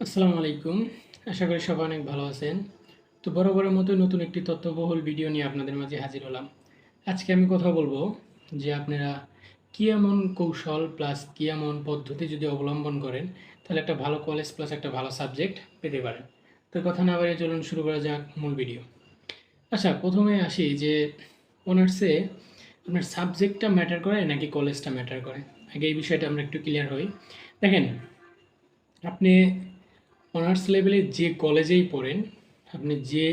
আসসালামু আলাইকুম। আশা করি সবাই অনেক ভালো আছেন। তো বরাবরের মতো নতুন একটি তথ্যবহুল ভিডিও নিয়ে আপনাদের মাঝে হাজির হলাম। আজকে আমি কথা বলব যে আপনারা কী এমন কৌশল প্লাস কী এমন পদ্ধতি যদি অবলম্বন করেন, তাহলে একটা ভালো কলেজ প্লাস একটা ভালো সাবজেক্ট পেতে পারেন। তো কথা না বাড়িয়ে চলুন শুরু করা যাক মূল ভিডিও আচ্ছা প্রথমে আসি যে অনার্সে আপনার সাবজেক্টটা ম্যাটার করে নাকি কলেজটা ম্যাটার করে? আগে এই বিষয়টা আমরা একটু ক্লিয়ার হই। দেখেন, আপনি অনার্স লেভেলে যে কলেজেই পড়েন, আপনি যে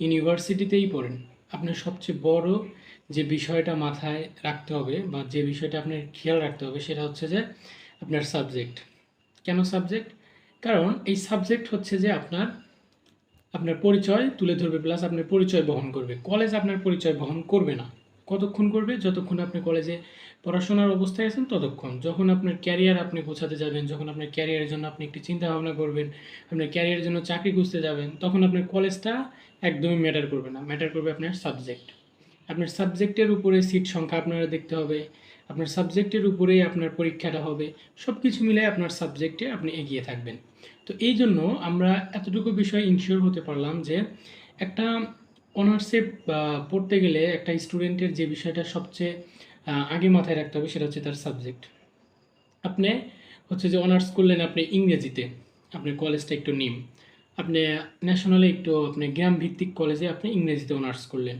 ইউনিভার্সিটিতেই পড়েন, আপনার সবচেয়ে বড় যে বিষয়টা মাথায় রাখতে হবে বা যে বিষয়টা আপনার খেয়াল রাখতে হবে সেটা হচ্ছে যে আপনার সাবজেক্ট। কেন সাবজেক্ট? কারণ এই সাবজেক্ট হচ্ছে যে আপনার আপনার পরিচয় তুলে ধরবে, প্লাস আপনার পরিচয় বহন করবে। কলেজ আপনার পরিচয় বহন করবে না। কতক্ষণ করবে, যতক্ষণ আপনি কলেজে পড়াশোনার অবস্থায় আছেন ততক্ষণ। যখন আপনার ক্যারিয়ার আপনি গোছাতে যাবেন, যখন আপনার ক্যারিয়ারের জন্য আপনি একটি চিন্তা ভাবনা করবেন, আপনার ক্যারিয়ারের জন্য চাকরি খুঁজতে যাবেন, তখন আপনার কলেজটা একদমই ম্যাটার করবে না। ম্যাটার করবে আপনার সাবজেক্ট আপনার সাবজেক্টের উপরে সিট সংখ্যা আপনারা দেখতে হবে। আপনার সাবজেক্টের উপরেই আপনার পরীক্ষাটা হবে। সব কিছু মিলে আপনার সাবজেক্টে আপনি এগিয়ে থাকবেন। তো এই জন্য আমরা এতটুকু বিষয় ইনশিওর হতে পারলাম যে একটা অনার্সে পড়তে গেলে একটা স্টুডেন্টের যে বিষয়টা সবচেয়ে আগে মাথায় রাখতে হবে সেটা হচ্ছে তার সাবজেক্ট আপনি হচ্ছে যে অনার্স করলেন আপনি ইংরেজিতে আপনার কলেজটা একটু নিম। আপনি ন্যাশনালে একটু আপনি গ্রাম ভিত্তিক কলেজে আপনি ইংরেজিতে অনার্স করলেন।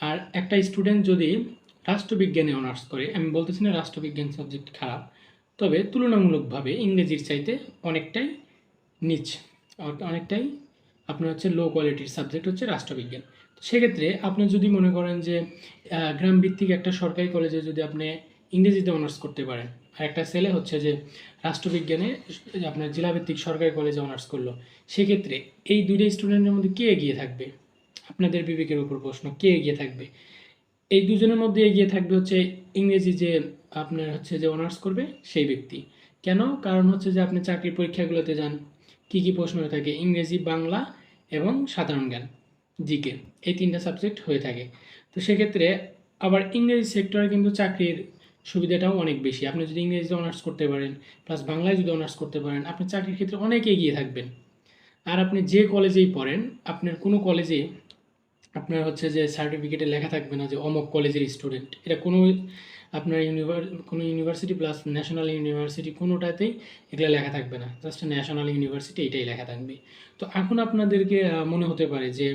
আর একটা স্টুডেন্ট যদি রাষ্ট্রবিজ্ঞানে অনার্স করে, আমি বলতেছি না রাষ্ট্রবিজ্ঞান সাবজেক্ট খারাপ, তবে তুলনামূলকভাবে ইংরেজির চাইতে অনেকটাই নিচ অনেকটাই আপনার হচ্ছে লো কোয়ালিটির সাবজেক্ট হচ্ছে রাষ্ট্রবিজ্ঞান। সেক্ষেত্রে আপনি যদি মনে করেন যে গ্রাম ভিত্তিক একটা সরকারি কলেজে যদি আপনি ইংরেজিতে অনার্স করতে পারেন, আর একটা ছেলে হচ্ছে যে রাষ্ট্রবিজ্ঞানে আপনার জেলাভিত্তিক সরকারি কলেজে অনার্স করল, সেক্ষেত্রে এই দুইটা স্টুডেন্টের মধ্যে কে এগিয়ে থাকবে? আপনাদের বিবেকের উপর প্রশ্ন, কে এগিয়ে থাকবে? এই দুজনের মধ্যে এগিয়ে থাকবে হচ্ছে ইংরেজি যে আপনার হচ্ছে যে অনার্স করবে, সেই ব্যক্তি। কেন? কারণ হচ্ছে যে আপনি চাকরির পরীক্ষাগুলোতে যান, কি কি প্রশ্ন থাকে? ইংরেজি, বাংলা এবং সাধারণ জ্ঞান, জিকে, এই তিনটা সাবজেক্ট হয়ে থাকে। তো সেক্ষেত্রে আবার ইংরেজি সেক্টরে কিন্তু চাকরির সুবিধাটাও অনেক বেশি। আপনি যদি ইংরেজিতে অনার্স করতে পারেন প্লাস বাংলায় যদি অনার্স করতে পারেন, আপনি চাকরির ক্ষেত্রে অনেক এগিয়ে থাকবেন। আর আপনি যে কলেজেই পড়েন, আপনার কোনো কলেজে আপনার হচ্ছে যে সার্টিফিকেটে লেখা থাকবে না যে অমক কলেজের স্টুডেন্ট এটা কোনো আপনার ইউনিভার কোনো ইউনিভার্সিটি প্লাস ন্যাশনাল ইউনিভার্সিটি কোনোটাতেই এগুলো লেখা থাকবে না। জাস্ট ন্যাশনাল ইউনিভার্সিটি এটাই লেখা থাকবে। তো এখন আপনাদেরকে মনে হতে পারে যে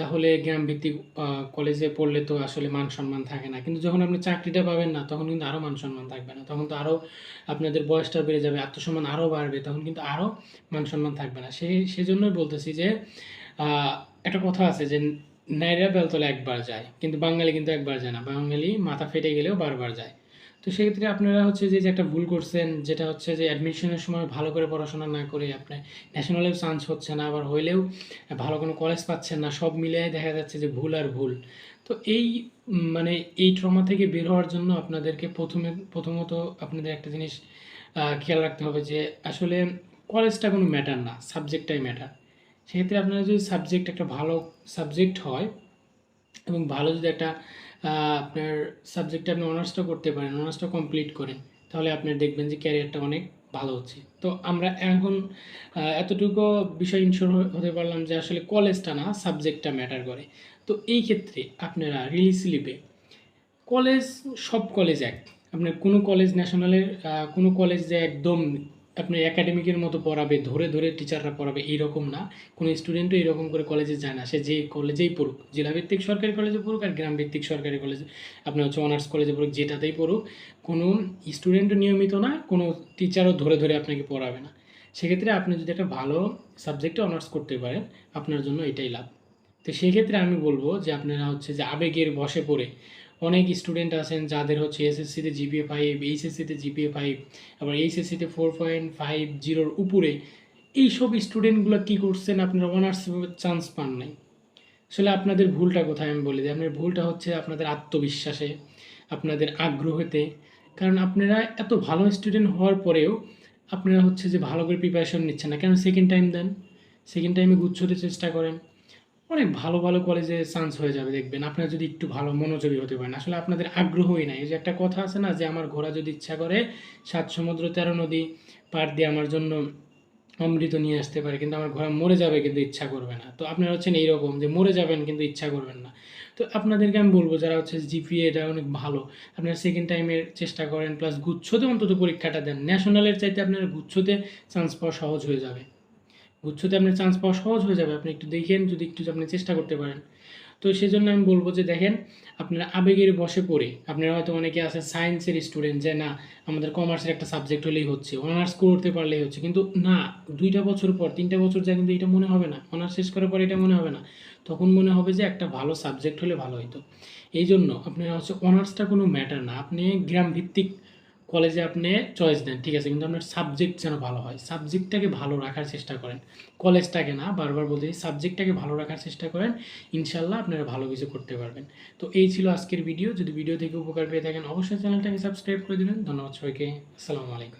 তাহলে জ্ঞান ভিত্তিক কলেজে পড়লে তো আসলে মান সম্মান থাকে না। কিন্তু যখন আপনি চাকরিটা পাবেন না, তখন কিন্তু আরও মান সম্মান থাকবে না। তখন তো আরও আপনাদের বয়সটা বেড়ে যাবে, আত্মসম্মান আরও বাড়বে, তখন কিন্তু আরও মান সম্মান থাকবে না। সেই সেজন্যই বলতেছি যে একটা কথা আছে যে নাইরা বেলতলে একবার যায়, কিন্তু বাঙালি কিন্তু একবার যায় না। বাঙালি মাথা ফেটে গেলেও বারবার যায়। তো সেক্ষেত্রে আপনারা হচ্ছে যে একটা ভুল করছেন, যেটা হচ্ছে যে অ্যাডমিশনের সময় ভালো করে পড়াশোনা না করে আপনি ন্যাশনালেও চান্স হচ্ছে না, আবার হইলেও ভালো কোনো কলেজ পাচ্ছেন না, সব মিলিয়ে দেখা যাচ্ছে যে ভুল আর ভুল। তো এই মানে এই ট্রমা থেকে বের হওয়ার জন্য আপনাদেরকে প্রথমে, প্রথমত আপনাদের একটা জিনিস খেয়াল রাখতে হবে যে আসলে কলেজটা কোনো ম্যাটার না সাবজেক্টটাই ম্যাটার সেক্ষেত্রে আপনার যদি সাবজেক্ট একটা ভালো সাবজেক্ট হয় এবং ভালো যদি একটা আপনার সাবজেক্টে আপনি অনার্সটা করতে পারেন অনার্সটা কমপ্লিট করেন, তাহলে আপনি দেখবেন যে ক্যারিয়ারটা অনেক ভালো হচ্ছে। তো আমরা এখন এতটুকু বিষয় ইনশোর হতে পারলাম যে আসলে কলেজটা না সাবজেক্টটা ম্যাটার করে। তো এই ক্ষেত্রে আপনারা রিলিজ স্লিপে কলেজ সব কলেজ এক। আপনার কোনো কলেজ ন্যাশনালের কোনো কলেজ যে একদম আপনার একাডেমিকের মতো পড়াবে, ধরে ধরে টিচাররা পড়াবে, এইরকম না। কোনো স্টুডেন্টও এরকম করে কলেজে যায় না। সে যে কলেজেই পড়ুক জেলাভিত্তিক সরকারি কলেজে পড়ুক আর গ্রাম ভিত্তিক সরকারি কলেজে আপনার হচ্ছে অনার্স কলেজে পড়ুক, যেটাতেই পড়ুক, কোনো স্টুডেন্টও নিয়মিত না, কোনো টিচারও ধরে ধরে আপনাকে পড়াবে না। সেক্ষেত্রে আপনি যদি একটা ভালো সাবজেক্টে অনার্স করতে পারেন, আপনার জন্য এটাই লাভ। তো সেক্ষেত্রে আমি বলব যে আপনারা হচ্ছে যে আবেগের বশে পড়ে অনেক স্টুডেন্ট আছেন যাদের হচ্ছে এসএসসিতে জিপিএ ফাইভ এইচএসসিতে জিপিএ ফাইভ আবার এইচএসসিতে ফোর পয়েন্ট ফাইভ জিরোর উপরে। এইসব স্টুডেন্টগুলো কী করছেন? আপনারা অনার্স চান্স পান নাই। আসলে আপনাদের ভুলটা কোথায় আমি বলি? দিই আপনার ভুলটা হচ্ছে আপনাদের আত্মবিশ্বাসে, আপনাদের আগ্রহেতে। কারণ আপনারা এত ভালো স্টুডেন্ট হওয়ার পরেও আপনারা হচ্ছে যে ভালো করে প্রিপারেশন নিচ্ছেন না। কেন? সেকেন্ড টাইম দেন। সেকেন্ড টাইমে গুচ্ছতে চেষ্টা করেন। অনেক ভালো ভালো কলেজে চান্স হয়ে যাবে, দেখবেন। আপনারা যদি একটু ভালো মনোযোগী হতে পারেন। আসলে আপনাদের আগ্রহই নাই। এই যে একটা কথা আছে না, যে আমার ঘোরা যদি ইচ্ছা করে, সাত সমুদ্র, তেরো নদী পার দিয়ে আমার জন্য অমৃত নিয়ে আসতে পারে, কিন্তু আমার ঘোড়া মরে যাবে কিন্তু ইচ্ছা করবে না। তো আপনারা হচ্ছেন এইরকম, যে মরে যাবেন কিন্তু ইচ্ছা করবেন না। তো আপনাদেরকে আমি বলব, যারা হচ্ছে জিপিএ এটা অনেক ভালো। আপনারা সেকেন্ড টাইমের চেষ্টা করেন প্লাস গুচ্ছতে অন্তত পরীক্ষাটা দেন। ন্যাশনালের চাইতে আপনার গুচ্ছতে চান্স পাওয়া সহজ হয়ে যাবে। গুচ্ছতে আপনার চান্স পাওয়া সহজ হয়ে যাবে। আপনি একটু দেখেন, যদি একটু আপনি চেষ্টা করতে পারেন। তো সেই জন্য আমি বলব যে, দেখেন, আপনারা আবেগের বসে পড়ে। আপনারা হয়তো অনেকে আছে সায়েন্সের স্টুডেন্ট যে, না, আমাদের কমার্সের একটা সাবজেক্ট হলেই হচ্ছে অনার্স করতে পারলেই হচ্ছে। কিন্তু না, দুইটা বছর পর, তিনটা বছর যা কিন্তু এটা মনে হবে না। অনার্স শেষ করার পর এটা মনে হবে না। তখন মনে হবে যে, একটা ভালো সাবজেক্ট হলে ভালো হতো এই জন্য আপনারা হচ্ছে অনার্সটা কোনো ম্যাটার না। আপনি গ্রাম ভিত্তিক কলেজে আপনি চয়েস দেন, ঠিক আছে? কিন্তু আপনার সাবজেক্ট যেন ভালো হয়। সাবজেক্টটাকে ভালো রাখার চেষ্টা করেন। কলেজটাকে না, বারবার বলতে সাবজেক্টটাকে ভালো রাখার চেষ্টা করেন, ইনশাল্লাহ আপনারা ভালো কিছু করতে পারবেন। তো এই ছিল আজকের ভিডিও যদি ভিডিও থেকে উপকার পেয়ে থাকেন, অবশ্যই চ্যানেলটাকে সাবস্ক্রাইব করে দেবেন। ধন্যবাদ সবাইকে। আসসালামু আলাইকুম।